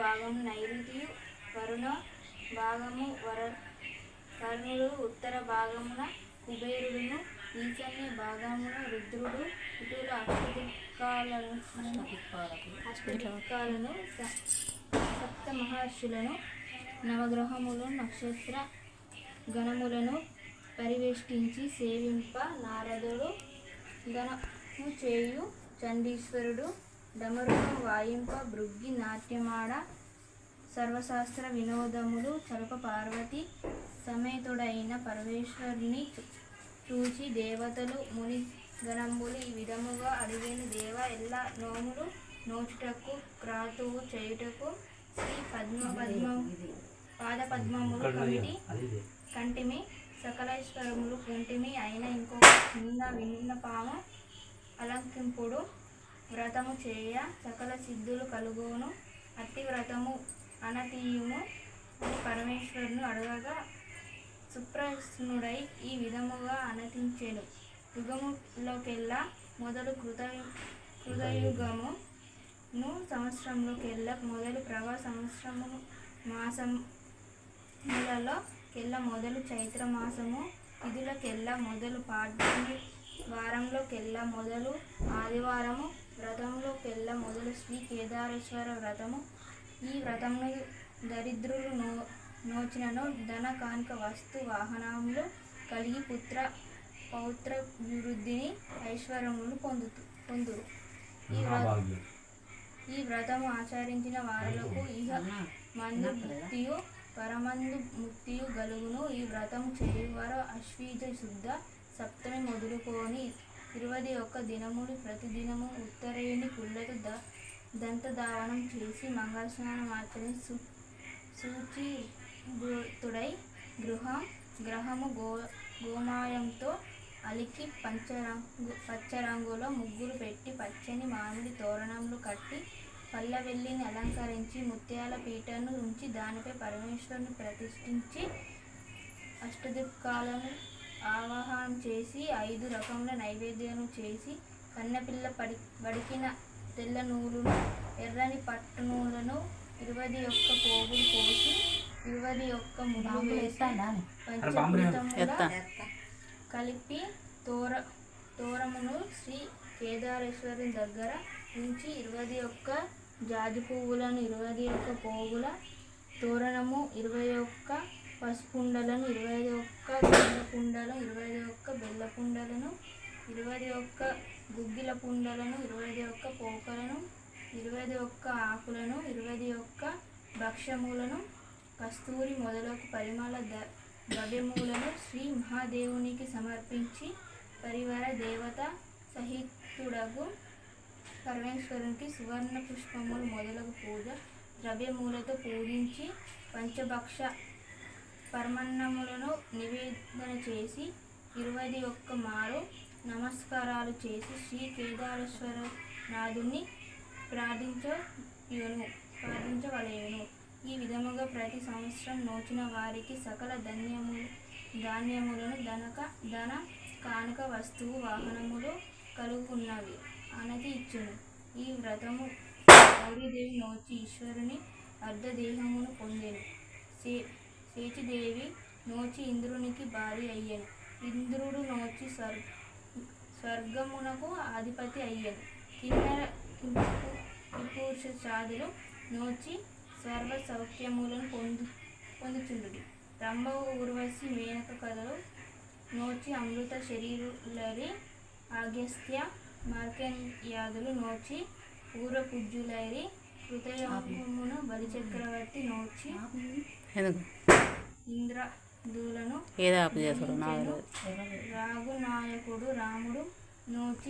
భాగము నైరుతియు వరుణ భాగము వర వరుణుడు ఉత్తర భాగమున కుబేరుడును ఈశాన్య భాగమున రుద్రుడు ఇటుల అష్టదిక్కాలను అష్టదిక్కాలను సప్త మహర్షులను నవగ్రహములు నక్షత్ర గణములను పరివేష్టించి సేవింప నారదుడు గణము చేయు చండీశ్వరుడు డమరును వాయింప భృగ్గి నాట్యమాడ సర్వశాస్త్ర వినోదములు చలుప పార్వతి సమేతుడైన పరమేశ్వరుని చూచి దేవతలు ముని గణములు ఈ విధముగా అడిగిన దేవ ఎల్ల నోములు నోచుటకు క్రాతువు చేయుటకు శ్రీ పద్మ పద్మ పాద పద్మములు కమిటి కంటిమి సకలేశ్వరములు కుంటిమి అయిన ఇంకొక చిన్న విన్నపాము అలంకింపుడు వ్రతము చేయ సకల సిద్ధులు కలుగును అట్టి వ్రతము అనతీయుము అని పరమేశ్వరుని అడగగా సుప్రసన్నుడై ఈ విధముగా అనతించెను. యుగములోకెల్లా మొదలు కృత కృతయుగమును సంవత్సరంలోకెల్లా మొదలు ప్రభా సంవత్సరము మాసములలో కెల్లా మొదలు చైత్ర మాసము మొదలు పాడ్యమి వారంలోకెల్లా మొదలు ఆదివారము వ్రతంలోకెల్లా మొదలు శ్రీ కేదారేశ్వర వ్రతము. ఈ వ్రతమును దరిద్రులు నో నోచినను ధన కానిక వస్తు వాహనములు కలిగి పుత్ర పౌత్ర వృద్ధిని ఐశ్వర్యములు పొందుతు పొందురు. ఈ ఈ వ్రతము ఆచరించిన వారులకు ఇహ మందు ముక్తియు పరమందు ముక్తియు గలుగును. ఈ వ్రతము చేయువారు అశ్వీజ శుద్ధ సప్తమి మొదలుకొని ఇరవై ఒక్క దినములు ప్రతిదినము ఉత్తరేణి పుల్లతో ద దంతధావనం చేసి మంగళ స్నానం సు సూచి తుడై గృహం గ్రహము గో గోమాయంతో అలికి పంచరంగు పచ్చరంగులో ముగ్గులు పెట్టి పచ్చని మామిడి తోరణములు కట్టి పల్లవెల్లిని అలంకరించి ముత్యాల పీటను ఉంచి దానిపై పరమేశ్వరుని ప్రతిష్ఠించి అష్టదిక్కాలను ఆవాహనం చేసి ఐదు రకముల నైవేద్యాలు చేసి కన్నపిల్ల పడి వడికిన తెల్ల నూలును ఎర్రని పట్టు నూలను ఇరవై ఒక్క పోగులు పోసి ఇరవై ఒక్క కలిపి తోర తోరమును శ్రీ కేదారేశ్వరుని దగ్గర ఉంచి ఇరవై ఒక్క జాజి పువ్వులను ఇరవై ఒక్క పోగుల తోరణము ఇరవై ఒక్క పసుపుండలను ఇరవై ఒక్క బెల్ల కుండలు ఇరవై ఒక్క బెల్ల పుండలను ఇరవై ఒక్క గుగ్గిల పుండలను ఇరవై ఒక్క పోకలను ఇరవై ఒక్క ఆకులను ఇరవై ఒక్క భక్ష్యములను కస్తూరి మొదలగు పరిమళ ద ద్రవ్యములను శ్రీ మహాదేవునికి సమర్పించి పరివార దేవత సహితుడగు పరమేశ్వరునికి సువర్ణ పుష్పములు మొదలగు పూజ ద్రవ్యములతో పూజించి పంచభక్ష పరమన్నములను నివేదన చేసి ఇరవై ఒక్క మారు నమస్కారాలు చేసి శ్రీ కేదారేశ్వర నాథుని ప్రార్థించను ప్రార్థించవలేను ఈ విధముగా ప్రతి సంవత్సరం నోచిన వారికి సకల ధన్యములు ధాన్యములను ధనక ధన కానుక వస్తువు వాహనములు కలుగున్నవి అనతి ఇచ్చును. ఈ వ్రతము గౌరీదేవి నోచి ఈశ్వరుని అర్ధదేహమును పొందేను. సే సేచిదేవి నోచి ఇంద్రునికి భార్య అయ్యను. ఇంద్రుడు నోచి స్వర్ స్వర్గమునకు అధిపతి అయ్యను. కిన్నెర కిపురుష చాదులు నోచి సర్వ సౌఖ్యములను పొందు పొందుచుండు రంభవ ఊర్వశి మేనక కథలు నోచి అమృత శరీరులరి ఆగస్త్య మార్కంయాదులు నోచి పూర్వపూజ్యులైరి హృదయమును బలిచక్రవర్తి నోచి ఎందుకు? ఇంద్రదులను ఏదో ఆపు చేసుడు నాకు తెలియదు రాఘునాయకుడు రాముడు నోచి